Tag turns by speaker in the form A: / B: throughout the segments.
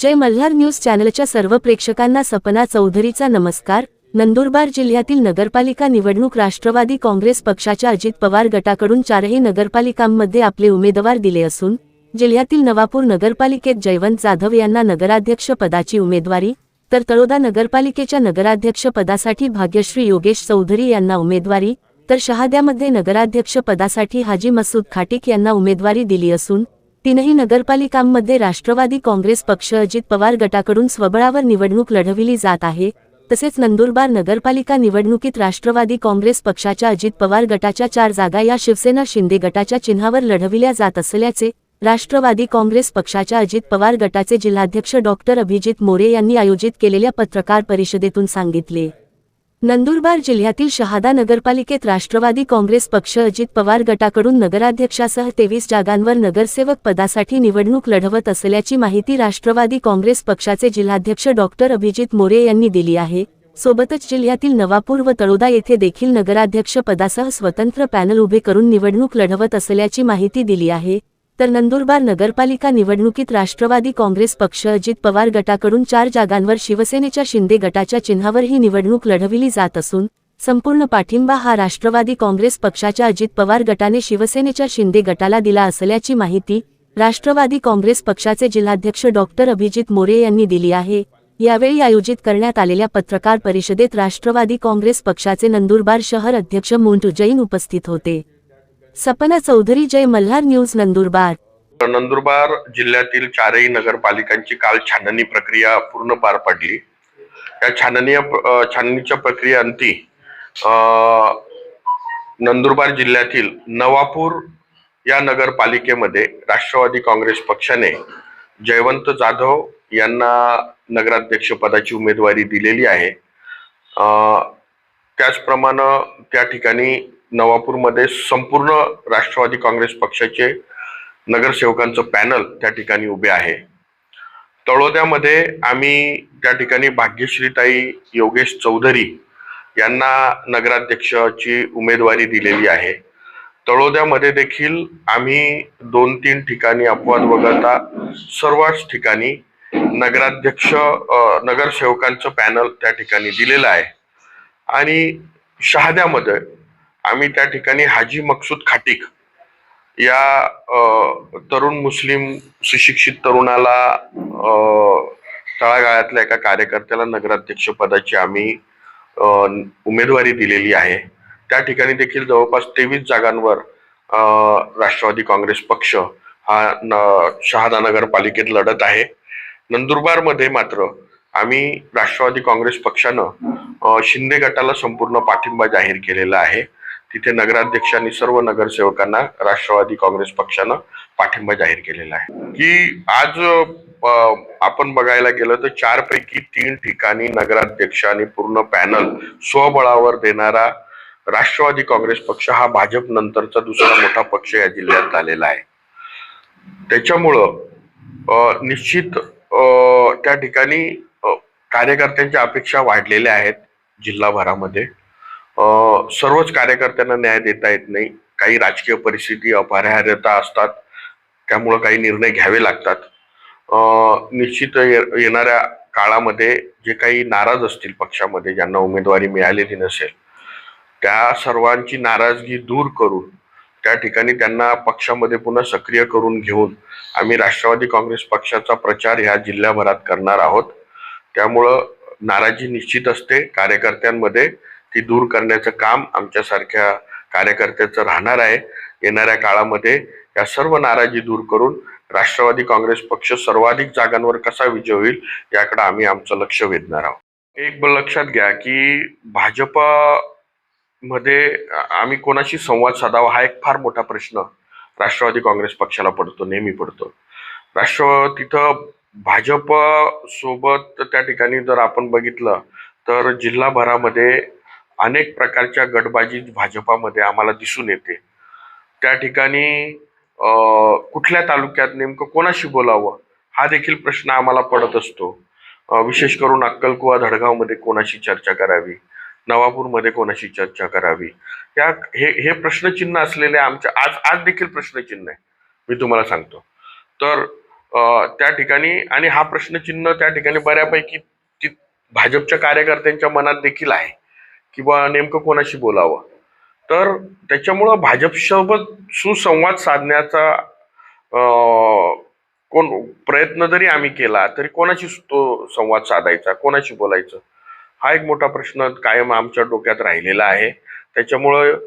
A: जय Malhar news चॅनलच्या सर्व प्रेक्षकांना सपना चौधरीचा नमस्कार. नंदुरबार जिल्ह्यातील नगरपालिका निवडणूक राष्ट्रवादी काँग्रेस पक्षाच्या अजित पवार गटाकडून चारही नगरपालिकांमध्ये आपले उमेदवार दिले असून जिल्ह्यातील नवापूर नगरपालिकेत जयवंत जाधव यांना नगराध्यक्ष पदाची उमेदवारी तर तळोदा नगरपालिकेच्या नगराध्यक्ष पदासाठी भाग्यश्री योगेश चौधरी यांना उमेदवारी तर शहाद्यामध्ये नगराध्यक्ष पदासाठी हाजी मसूद खाटिक यांना उमेदवारी दिली असून तीनही नगरपालिकांमध्ये राष्ट्रवादी काँग्रेस पक्ष अजित पवार गटाकडून स्वबळावर निवडणूक लढविली जात आहे तसेच नंदुरबार नगरपालिका निवडणुकीत राष्ट्रवादी काँग्रेस पक्षाच्या अजित पवार गटाच्या चार जागा या शिवसेना शिंदे गटाच्या चिन्हावर लढविल्या जात असल्याचे राष्ट्रवादी काँग्रेस पक्षाच्या अजित पवार गटाचे जिल्हाध्यक्ष डॉक्टर अभिजित मोरे यांनी आयोजित केलेल्या पत्रकार परिषदेतून सांगितले. नंदुरबार जिल्ह्यातील शहादा नगरपालिकेत राष्ट्रवादी काँग्रेस पक्ष अजित पवार गटाकडून नगराध्यक्षासह तेवीस जागांवर नगरसेवक पदासाठी निवडणूक लढवत असल्याची माहिती राष्ट्रवादी काँग्रेस पक्षाचे जिल्हाध्यक्ष डॉक्टर अभिजित मोरे यांनी दिली आहे. सोबतच जिल्ह्यातील नवापूर व तळोदा येथे देखील नगराध्यक्ष पदासह स्वतंत्र पॅनल उभे करून निवडणूक लढवत असल्याची माहिती दिली आहे. तर नंदुरबार नगरपालिका निवडणुकीत राष्ट्रवादी काँग्रेस पक्ष अजित पवार गटाकडून चार जागांवर शिवसेनेच्या शिंदे गटाच्या चिन्हावर ही निवडणूक लढविली जात असून संपूर्ण पाठिंबा हा राष्ट्रवादी काँग्रेस पक्षाच्या अजित पवार गटाने शिवसेनेच्या शिंदे गटाला दिला असल्याची माहिती राष्ट्रवादी काँग्रेस पक्षाचे जिल्हाध्यक्ष डॉक्टर अभिजित मोरे यांनी दिली आहे. यावेळी आयोजित करण्यात आलेल्या पत्रकार परिषदेत राष्ट्रवादी काँग्रेस पक्षाचे नंदुरबार शहर अध्यक्ष मुंटू जैन उपस्थित होते. सपना चौधरी जय मल्हार न्यूज नंदुरबार.
B: नंदुरबार जिल्ह्यातील चारही नगरपालिकांची काल छाननी प्रक्रिया पूर्ण पार पडली. या छाननी छाननीच्या प्रक्रियेअंती अ, नंदुरबार जिल्ह्यातील नवापूर या नगरपालिकेमध्ये राष्ट्रवादी काँग्रेस पक्षाने जयवंत जाधव यांना नगराध्यक्ष पदाची उमेदवारी दिलेली आहे. त्याचप्रमाणे त्या ठिकाणी नवापूरमध्ये संपूर्ण राष्ट्रवादी काँग्रेस पक्षाचे नगरसेवकांचं पॅनल त्या ठिकाणी उभे आहे. तळोद्यामध्ये आम्ही त्या ठिकाणी भाग्यश्रीताई योगेश चौधरी यांना नगराध्यक्षाची उमेदवारी दिलेली आहे. तळोद्यामध्ये देखील आम्ही दोन तीन ठिकाणी अपवाद वगळता सर्वच ठिकाणी नगराध्यक्ष नगरसेवकांचं पॅनल त्या ठिकाणी दिलेलं आहे. आणि शहाद्यामध्ये आम्ही त्या ठिकाणी हाजी मकसूद खाटिक या तरुण मुस्लिम सुशिक्षित तरुणाला तळागाळातल्या एका कार्यकर्त्याला नगराध्यक्ष पदाची आम्ही उमेदवारी दिलेली आहे. त्या ठिकाणी देखील जवळपास तेवीस जागांवर राष्ट्रवादी काँग्रेस पक्ष हा न शहादा नगरपालिकेत लढत आहे. नंदुरबारमध्ये मात्र आम्ही राष्ट्रवादी काँग्रेस पक्षानं शिंदे गटाला संपूर्ण पाठिंबा जाहीर केलेला आहे. तिथे नगराध्यक्षांनी सर्व नगरसेवकांना राष्ट्रवादी काँग्रेस पक्षानं पाठिंबा जाहीर केलेला आहे. की आज आपण बघायला गेलं तर चार पैकी तीन ठिकाणी नगराध्यक्ष आणि पूर्ण पॅनल स्वबळावर देणारा राष्ट्रवादी काँग्रेस पक्ष हा भाजप नंतरचा दुसरा मोठा पक्ष या जिल्ह्यात आलेला आहे. त्याच्यामुळं निश्चित त्या ठिकाणी कार्यकर्त्यांच्या अपेक्षा वाढलेल्या आहेत जिल्हाभरामध्ये. सर्वच कार्यकर्त्यांना न्याय देता येत नाही. काही राजकीय परिस्थिती अपरिहार्यता असतात. त्यामुळं काही निर्णय घ्यावे लागतात. निश्चित ये- येणाऱ्या काळामध्ये जे काही नाराज असतील पक्षामध्ये ज्यांना उमेदवारी मिळालेली नसेल त्या सर्वांची नाराजगी दूर करून त्या ठिकाणी त्यांना पक्षामध्ये पुन्हा सक्रिय करून घेऊन आम्ही राष्ट्रवादी काँग्रेस पक्षाचा प्रचार ह्या जिल्ह्याभरात करणार आहोत. त्यामुळं नाराजी निश्चित असते. कार्यकर्त्यांमध्ये ती दूर करण्याचं काम आमच्यासारख्या कार्यकर्त्याचं राहणार आहे. येणाऱ्या काळामध्ये या सर्व नाराजी दूर करून राष्ट्रवादी काँग्रेस पक्ष सर्वाधिक जागांवर कसा विजय होईल याकडे आम्ही आमचं लक्ष वेधणार आहोत. एक लक्षात घ्या की भाजपमध्ये आम्ही कोणाशी संवाद साधावा हा एक फार मोठा प्रश्न राष्ट्रवादी काँग्रेस पक्षाला पडतो नेहमी पडतो. राष्ट्र तिथं भाजप सोबत त्या ठिकाणी जर आपण बघितलं तर जिल्हाभरामध्ये अनेक प्रकारच्या गटबाजी भाजपामध्ये आम्हाला दिसून येते. त्या ठिकाणी कुठल्या तालुक्यात नेमकं कोणाशी बोलावं हा देखील प्रश्न आम्हाला पडत असतो. विशेष करून अक्कलकुवा धडगावमध्ये कोणाशी चर्चा करावी नवापूरमध्ये कोणाशी चर्चा करावी या हे हे प्रश्नचिन्ह असलेले आमच्या आज आज देखील प्रश्नचिन्ह आहे मी तुम्हाला सांगतो. तर त्या ठिकाणी आणि हा प्रश्नचिन्ह त्या ठिकाणी बऱ्यापैकी ती- भाजपच्या कार्यकर्त्यांच्या मनात देखील आहे. किंवा नेमकं कोणाशी बोलावं? तर त्याच्यामुळं भाजपसोबत सुसंवाद साधण्याचा कोण प्रयत्न जरी आम्ही केला तरी कोणाशी तो संवाद साधायचा कोणाशी बोलायचं? हा एक मोठा प्रश्न कायम आमच्या डोक्यात राहिलेला आहे. त्याच्यामुळं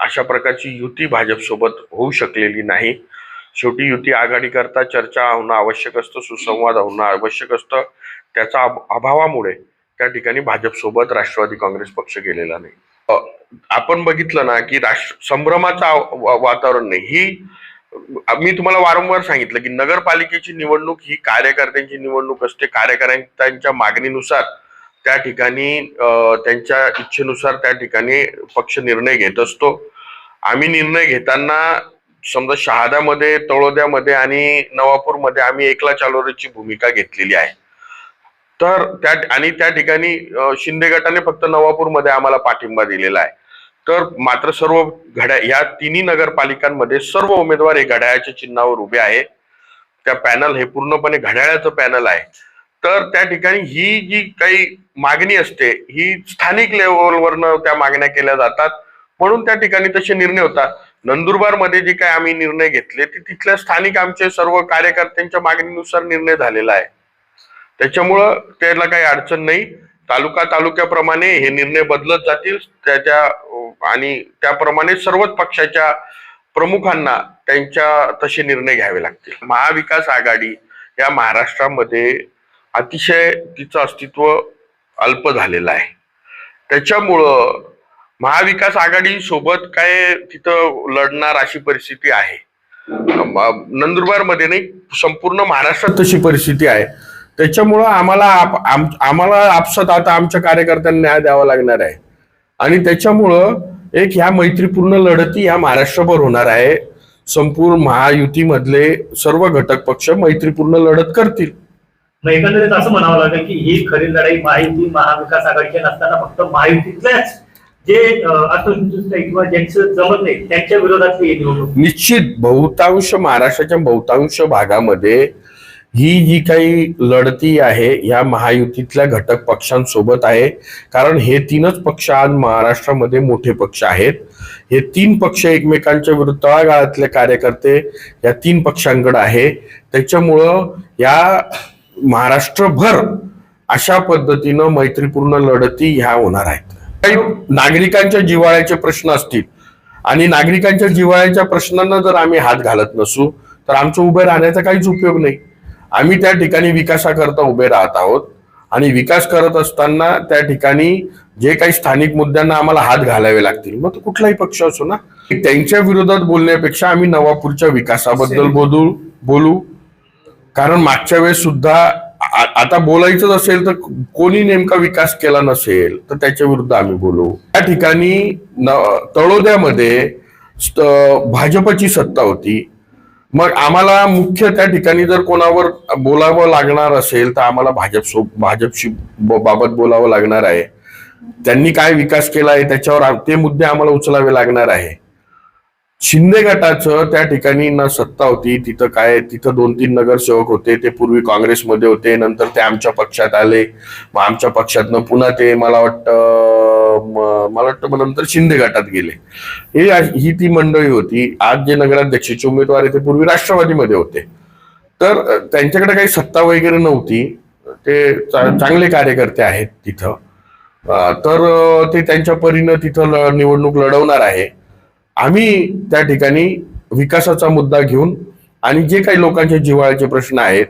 B: अशा प्रकारची युती भाजपसोबत होऊ शकलेली नाही. शेवटी युती आघाडी करता चर्चा होणं आवश्यक असतं सुसंवाद होणं आवश्यक असतं. त्याचा अभावामुळे त्या ठिकाणी भाजपसोबत राष्ट्रवादी काँग्रेस पक्ष गेलेला नाही. आपण बघितलं ना की राष्ट्र संभ्रमाचं वातावरण नाही. ही मी तुम्हाला वारंवार सांगितलं की नगरपालिकेची निवडणूक ही कार्यकर्त्यांची निवडणूक असते. कार्यकर्त्यांच्या मागणीनुसार त्या ठिकाणी त्यांच्या इच्छेनुसार त्या ठिकाणी पक्ष निर्णय घेत असतो. आम्ही निर्णय घेताना समजा शहादामध्ये तळोद्यामध्ये आणि नवापूरमध्ये आम्ही एकला चालोरीची भूमिका घेतलेली आहे. तर त्या आणि त्या ठिकाणी शिंदे गटाने फक्त नवापूरमध्ये आम्हाला पाठिंबा दिलेला आहे. तर मात्र सर्व घड्या या तिन्ही नगरपालिकांमध्ये सर्व उमेदवार हे घड्याळाच्या चिन्हावर उभे आहे त्या पॅनल हे पूर्णपणे घड्याळ्याचं पॅनल आहे. तर त्या ठिकाणी ही जी काही मागणी असते ही स्थानिक लेवलवरनं त्या मागण्या केल्या जातात. म्हणून त्या ठिकाणी तसे निर्णय होतात. नंदुरबारमध्ये जे काही आम्ही निर्णय घेतले ते तिथल्या स्थानिक आमचे सर्व कार्यकर्त्यांच्या मागणीनुसार निर्णय झालेला आहे. त्याच्यामुळं त्याला काही अडचण नाही. तालुका तालुक्याप्रमाणे हे निर्णय बदलत जातील. त्याच्या आणि त्याप्रमाणे सर्वच पक्षाच्या प्रमुखांना त्यांच्या तसे निर्णय घ्यावे लागतील. महाविकास आघाडी या महाराष्ट्रामध्ये अतिशय तिचं अस्तित्व अल्प झालेलं आहे. त्याच्यामुळं महाविकास आघाडी सोबत काय तिथं लढणार अशी परिस्थिती आहे. नंदुरबारमध्ये नाही संपूर्ण महाराष्ट्रात तशी परिस्थिती आहे. त्याच्यामुळं आम्हाला आम- आम्हाला आपसात आता आमच्या कार्यकर्त्यांना न्याय द्यावा लागणार आहे. आणि त्याच्यामुळं एक ह्या मैत्रीपूर्ण लढती ह्या महाराष्ट्रभर होणार आहे. संपूर्ण महायुतीमधले सर्व घटक पक्ष मैत्रीपूर्ण लढत करतील.
C: एकंदरीत असं म्हणावं लागेल की ही खरी लढाई महायुती महाविकास आघाडीची नसताना फक्त महायुतीतल्याच जे किंवा ज्यांचं जमत नाही त्यांच्या विरोधातली निवडणूक.
B: निश्चित बहुतांश महाराष्ट्राच्या बहुतांश भागामध्ये ही जी काही लढती आहे या महायुतीतल्या घटक पक्षांसोबत आहे. कारण हे तीनच पक्ष आज महाराष्ट्रामध्ये मोठे पक्ष आहेत. हे तीन पक्ष एकमेकांच्या विरुद्ध तळागाळातले कार्यकर्ते या तीन पक्षांकडे आहे. त्याच्यामुळं या महाराष्ट्रभर अशा पद्धतीनं मैत्रीपूर्ण लढती ह्या होणार आहेत. काही नागरिकांच्या जिव्हाळ्याचे प्रश्न असतील आणि नागरिकांच्या जिव्हाळ्याच्या प्रश्नांना जर आम्ही हात घालत नसू तर आमचं उभे राहण्याचा काहीच उपयोग नाही. आम्ही त्या ठिकाणी विकासाकरता उभे राहत आहोत. आणि विकास करत असताना त्या ठिकाणी जे काही स्थानिक मुद्द्यांना आम्हाला हात घालावे लागतील. मग तो कुठलाही पक्ष असो ना. त्यांच्या विरोधात बोलण्यापेक्षा आम्ही नवापूरच्या विकासाबद्दल बोलू बोलू. कारण मागच्या वेळेस सुद्धा आता बोलायचं असेल तर कोणी नेमका विकास केला नसेल तर त्याच्या विरुद्ध आम्ही बोलू. त्या ठिकाणी न- तळोद्यामध्ये भाजपची सत्ता होती. मग आम्हाला मुख्य त्या ठिकाणी जर कोणावर बोलावं लागणार असेल तर आम्हाला भाजप सो भाजपशी ब- बाबत बोलावं लागणार आहे. त्यांनी काय विकास केला आहे त्याच्यावर ते मुद्दे आम्हाला उचलावे लागणार आहे. शिंदे गटाचं त्या ठिकाणी न सत्ता होती तिथं काय तिथं दोन तीन नगरसेवक होते ते पूर्वी काँग्रेसमध्ये होते नंतर ते आमच्या पक्षात आले. मग आमच्या पक्षातनं पुन्हा ते मला वाटतं मला वाटतं मग नंतर शिंदे गटात गेले. हे ही ती मंडळी होती. आज जे नगराध्यक्षाचे उमेदवार आहे ते पूर्वी राष्ट्रवादीमध्ये होते. तर त्यांच्याकडे काही सत्ता वगैरे नव्हती. ते चांगले कार्यकर्ते आहेत तिथं. तर ते त्यांच्या परीनं तिथं निवडणूक लढवणार आहे. आम्ही त्या ठिकाणी विकासाचा मुद्दा घेऊन आणि जे काही लोकांचे जिव्हाळ्याचे प्रश्न आहेत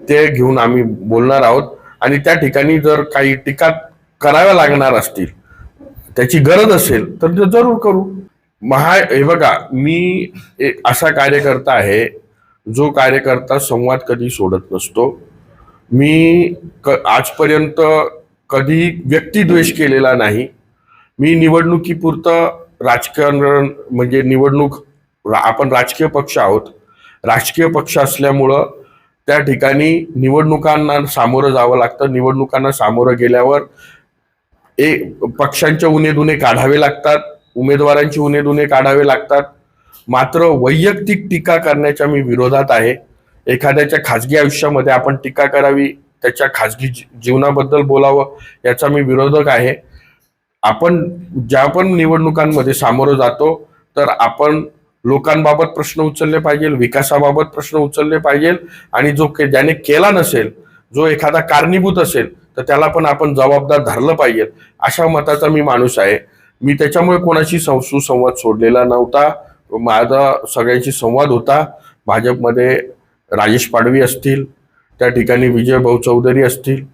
B: ते घेऊन आम्ही बोलणार आहोत. आणि त्या ठिकाणी जर काही टीका कराव्या लागणार असतील त्याची गरज असेल तर ते जरूर करू. महा हे बघा मी एक असा कार्यकर्ता आहे जो कार्यकर्ता संवाद कधी सोडत नसतो. मी क आजपर्यंत कधी व्यक्तिद्वेष केलेला नाही. मी निवडणुकीपुरतं राजकारण म्हणजे निवडणूक रा- आपण राजकीय पक्ष आहोत. राजकीय पक्ष असल्यामुळं त्या ठिकाणी निवडणुकांना सामोरं जावं लागतं. निवडणुकांना सामोरं गेल्यावर एक पक्षांचे उणे काढावे लागतात उमेदवारांची उणे काढावे लागतात. मात्र वैयक्तिक टीका करण्याच्या मी विरोधात आहे. एखाद्याच्या खाजगी आयुष्यामध्ये आपण टीका करावी त्याच्या खाजगी जी- जीवनाबद्दल बोलावं याचा मी विरोधक आहे. आपण ज्या पण निवडणुकांमध्ये सामोरं जातो तर आपण लोकांबाबत प्रश्न उचलले पाहिजे विकासाबाबत प्रश्न उचलले पाहिजे आणि जो के- ज्याने केला नसेल जो एखादा कारणीभूत असेल तर त्याला पण आपण जबाबदार धरलं पाहिजे. अशा मताचा मी माणूस आहे. मी त्याच्यामुळे कोणाशी सं- सुसंवाद सोडलेला नव्हता. माझा सगळ्यांशी संवाद होता. भाजपमध्ये राजेश पाडवी असतील त्या ठिकाणी विजय भाऊ चौधरी असतील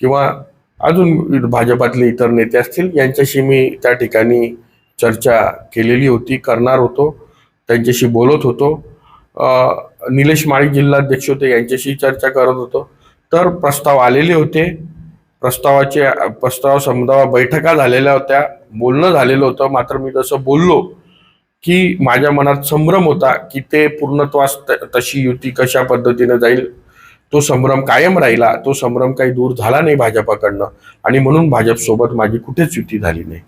B: किंवा अजून भाजपातले इतर नेते असतील यांच्याशी मी त्या ठिकाणी चर्चा केलेली होती करणार होतो त्यांच्याशी बोलत होतो. निलेश माळी जिल्हाध्यक्ष होते यांच्याशी चर्चा करत होतो. तर प्रस्ताव आलेले होते. प्रस्तावाचे प्रस्ताव समजावा बैठका झालेल्या होत्या. बोलणं झालेलं होतं. मात्र मी जसं बोललो की माझ्या मनात संभ्रम होता की ते पूर्णत्वास तशी युती कशा पद्धतीने जाईल? तो संभ्रम कायम राहिला. तो संभ्रम काही दूर झाला नाही भाजपाकडनं. आणि म्हणून भाजपसोबत माझी कुठेच युती झाली नाही.